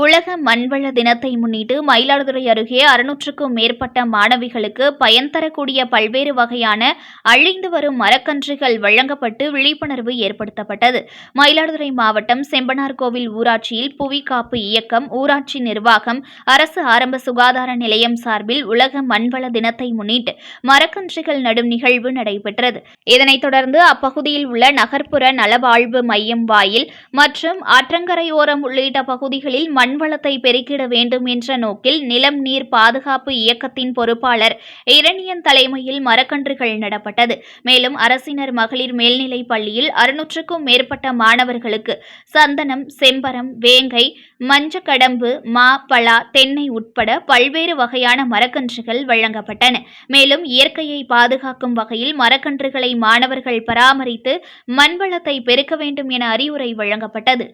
உலக மண்வள தினத்தை முன்னிட்டு மயிலாடுதுறை அருகே அறுநூற்றுக்கும் மேற்பட்ட மாணவிகளுக்கு பயன் தரக்கூடிய பல்வேறு வகையான அழிந்து வரும் மரக்கன்றுகள் வழங்கப்பட்டு விழிப்புணர்வு ஏற்படுத்தப்பட்டது. மயிலாடுதுறை மாவட்டம் செம்பனார்கோவில் ஊராட்சியில் புவி காப்பு இயக்கம் ஊராட்சி நிர்வாகம் அரசு ஆரம்ப சுகாதார நிலையம் சார்பில் உலக மண்வள தினத்தை முன்னிட்டு மரக்கன்றுகள் நடும் நிகழ்வு நடைபெற்றது. இதனைத் தொடர்ந்து அப்பகுதியில் உள்ள நகர்ப்புற நலவாழ்வு மையம் வாயில் மற்றும் ஆற்றங்கரையோரம் உள்ளிட்ட பகுதிகளில் மண்வளத்தை பெருக்கிட வேண்டும் என்ற நோக்கில் நிலம் நீர் பாதுகாப்பு இயக்கத்தின் பொறுப்பாளர் இரணியன் தலைமையில் மரக்கன்றுகள் நடப்பட்டது. மேலும் அரசினர் மகளிர் மேல்நிலைப் பள்ளியில் அறுநூற்றுக்கும் மேற்பட்ட மாணவர்களுக்கு சந்தனம் செம்பரம் வேங்கை மஞ்சக்கடம்பு மா பலா தென்னை உட்பட பல்வேறு வகையான மரக்கன்றுகள் வழங்கப்பட்டன. மேலும் இயற்கையை பாதுகாக்கும் வகையில் மரக்கன்றுகளை மாணவர்கள் பராமரித்து மண்வளத்தை பெருக்க வேண்டும் என அறிவுரை வழங்கப்பட்டது.